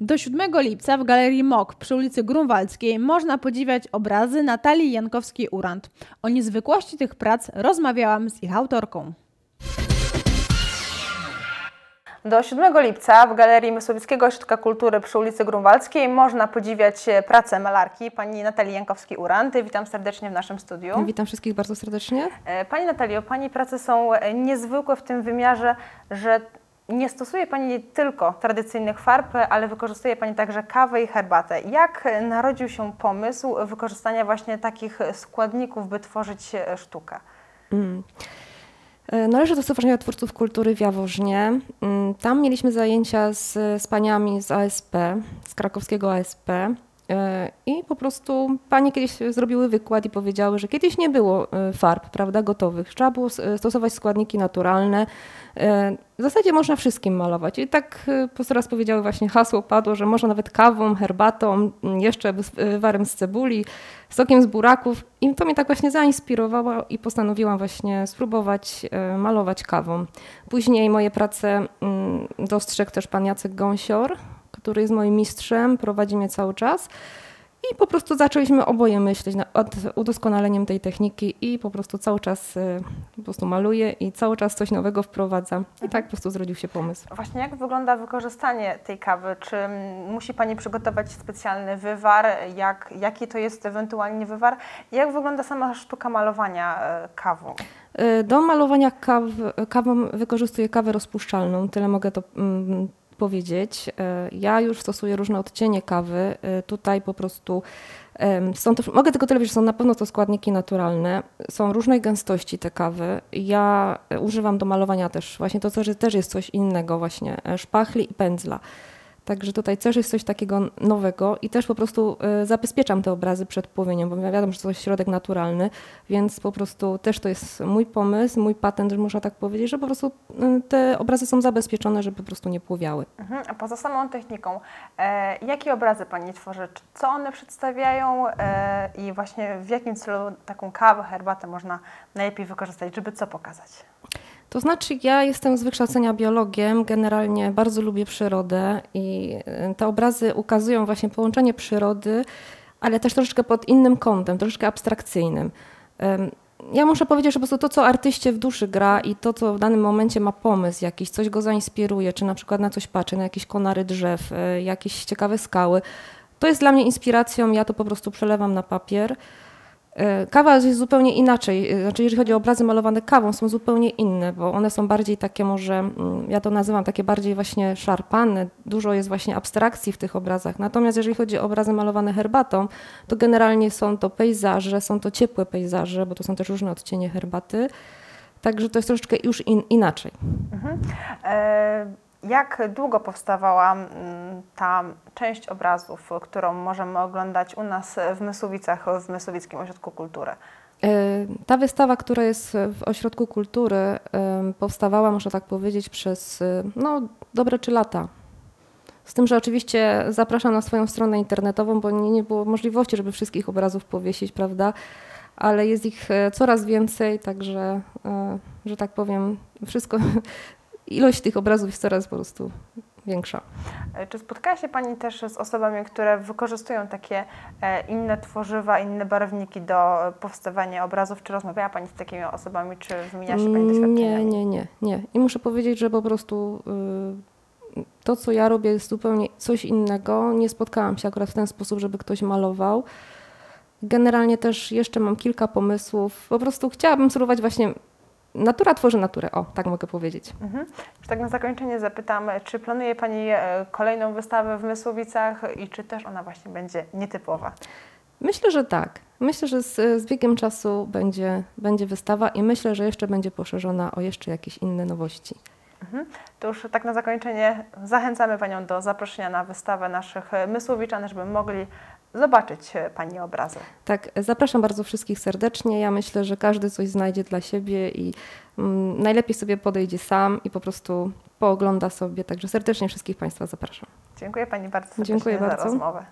Do 7 lipca w Galerii MOK przy ulicy Grunwaldzkiej można podziwiać obrazy Natalii Jankowskiej-Urant. O niezwykłości tych prac rozmawiałam z ich autorką. Do 7 lipca w Galerii Mysłowickiego Ośrodka Kultury przy ulicy Grunwaldzkiej można podziwiać pracę malarki pani Natalii Jankowskiej-Uranty. Witam serdecznie w naszym studiu. Witam wszystkich bardzo serdecznie. E, pani Natalio, Pani prace są niezwykłe w tym wymiarze, że nie stosuje Pani tylko tradycyjnych farb, ale wykorzystuje Pani także kawę i herbatę. Jak narodził się pomysł wykorzystania właśnie takich składników, by tworzyć sztukę? Mm. E, należy do Stowarzyszenia Twórców Kultury w Jaworznie. Mm, tam mieliśmy zajęcia z, z paniami z ASP, z krakowskiego ASP. E, I po prostu panie kiedyś zrobiły wykład i powiedziały, że kiedyś nie było e, farb, prawda, gotowych. Trzeba było stosować składniki naturalne. W zasadzie można wszystkim malować. I tak po raz powiedziały właśnie hasło padło, że można nawet kawą, herbatą, jeszcze warem z cebuli, sokiem z buraków. I to mnie tak właśnie zainspirowało i postanowiłam właśnie spróbować malować kawą. Później moje prace dostrzegł też pan Jacek Gąsior, który jest moim mistrzem, prowadzi mnie cały czas. I po prostu zaczęliśmy oboje myśleć nad udoskonaleniem tej techniki i po prostu cały czas y, po prostu maluję i cały czas coś nowego wprowadzam. I tak po prostu zrodził się pomysł. Właśnie jak wygląda wykorzystanie tej kawy? Czy musi Pani przygotować specjalny wywar? Jak, jaki to jest ewentualnie wywar? Jak wygląda sama sztuka malowania e, kawą? Y, do malowania kaw, kawą wykorzystuję kawę rozpuszczalną, tyle mogę to mm, powiedzieć. E, ja już stosuję różne odcienie kawy. E, tutaj po prostu są to, mogę tylko tyle powiedzieć, że są na pewno to składniki naturalne. Są różnej gęstości te kawy. Ja używam do malowania też właśnie to, co też jest coś innego właśnie, e, szpachli i pędzla. Także tutaj też jest coś takiego nowego i też po prostu y, zabezpieczam te obrazy przed płowieniem, bo wiadomo, że to jest środek naturalny, więc po prostu też to jest mój pomysł, mój patent, można tak powiedzieć, że po prostu y, te obrazy są zabezpieczone, żeby po prostu nie płowiały. Mhm. A poza samą techniką, e, jakie obrazy Pani tworzy? Co one przedstawiają e, i właśnie w jakim celu taką kawę, herbatę można najlepiej wykorzystać, żeby co pokazać? To znaczy, ja jestem z wykształcenia biologiem, generalnie bardzo lubię przyrodę i e, te obrazy ukazują właśnie połączenie przyrody, ale też troszeczkę pod innym kątem, troszeczkę abstrakcyjnym. Ja muszę powiedzieć, że po prostu to, co artyście w duszy gra i to, co w danym momencie ma pomysł jakiś, coś go zainspiruje, czy na przykład na coś patrzy, na jakieś konary drzew, e, jakieś ciekawe skały, to jest dla mnie inspiracją, ja to po prostu przelewam na papier. E, kawa jest zupełnie inaczej, e, znaczy jeżeli chodzi o obrazy malowane kawą, są zupełnie inne, bo one są bardziej takie może, mm, ja to nazywam takie bardziej właśnie szarpane, dużo jest właśnie abstrakcji w tych obrazach. Natomiast jeżeli chodzi o obrazy malowane herbatą, to generalnie są to pejzaże, są to ciepłe pejzaże, bo to są też różne odcienie herbaty. Także to jest troszeczkę już in, inaczej. Mhm. E jak długo powstawała mm, ta część obrazów, którą możemy oglądać u nas w Mysłowicach, w Mysłowickim Ośrodku Kultury? E, ta wystawa, która jest w Ośrodku Kultury, powstawała, można tak powiedzieć, przez no, dobre trzy lata. Z tym, że oczywiście zapraszam na swoją stronę internetową, bo nie, nie było możliwości, żeby wszystkich obrazów powiesić, prawda? Ale jest ich e, coraz więcej, także, że tak powiem, wszystko ilość tych obrazów jest coraz po prostu większa. E, czy spotkała się Pani też z osobami, które wykorzystują takie e, inne tworzywa, inne barwniki do powstawania obrazów? Czy rozmawiała Pani z takimi osobami, czy wymienia się Pani doświadczeniami? Nie, nie, nie, nie. I muszę powiedzieć, że po prostu y, to, co ja robię, jest zupełnie coś innego. Nie spotkałam się akurat w ten sposób, żeby ktoś malował. Generalnie też jeszcze mam kilka pomysłów. Po prostu chciałabym spróbować właśnie natura tworzy naturę, o, tak mogę powiedzieć. Mhm. Tak na zakończenie zapytam, czy planuje Pani e, kolejną wystawę w Mysłowicach i czy też ona właśnie będzie nietypowa? Myślę, że tak. Myślę, że z, z biegiem czasu będzie, będzie wystawa i myślę, że jeszcze będzie poszerzona o jeszcze jakieś inne nowości. Mhm. To już tak na zakończenie zachęcamy Panią do zaproszenia na wystawę naszych Mysłowiczan, żeby mogli zobaczyć e, Pani obrazy. Tak, zapraszam bardzo wszystkich serdecznie. Ja myślę, że każdy coś znajdzie dla siebie i mm, najlepiej sobie podejdzie sam i po prostu poogląda sobie. Także serdecznie wszystkich Państwa zapraszam. Dziękuję Pani bardzo Dziękuję za bardzo. rozmowę.